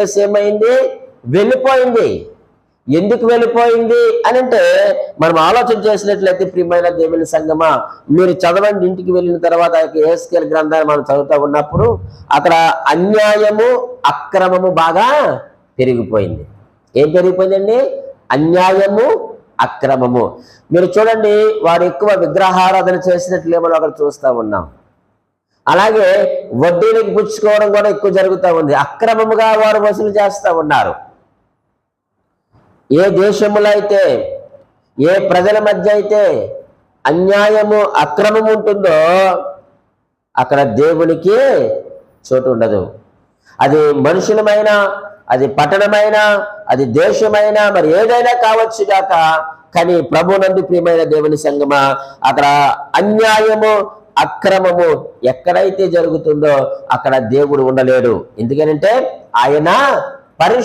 ఏమైంది? వెళ్ళిపోయింది. ఎందుకు వెళ్ళిపోయింది? అని అంటే మనం ఆలోచన చేసినట్లయితే ప్రియమైన దేవుని సంగమా మీరు చదవండి. ఇంటికి వెళ్ళిన తర్వాత ఏస్కేల్ గ్రంథాన్ని మనం చదువుతూ ఉన్నప్పుడు అక్కడ అన్యాయము అక్రమము బాగా పెరిగిపోయింది. ఏం పెరిగిపోయిందండి? అన్యాయము అక్రమము. మీరు చూడండి వారు ఎక్కువ విగ్రహారాధన చేసినట్లు ఏమో అక్కడ చూస్తూ ఉన్నాం. అలాగే వడ్డీలకు పుచ్చుకోవడం కూడా ఎక్కువ జరుగుతూ ఉంది. అక్రమముగా వారు వసూలు చేస్తూ ఉన్నారు. ఏ దేశములో అయితే ఏ ప్రజల మధ్య అయితే అన్యాయము అక్రమం ఉంటుందో అక్కడ దేవునికి చోటు ఉండదు. అది మనుషులమైన అది పట్టణమైనా అది దేశమైనా మరి ఏదైనా కావచ్చు కాక కానీ ప్రభు నందు ప్రియమైన దేవుని సంగమా అక్కడ అన్యాయము అక్రమము ఎక్కడైతే జరుగుతుందో అక్కడ దేవుడు ఉండలేడు. ఎందుకనంటే ఆయన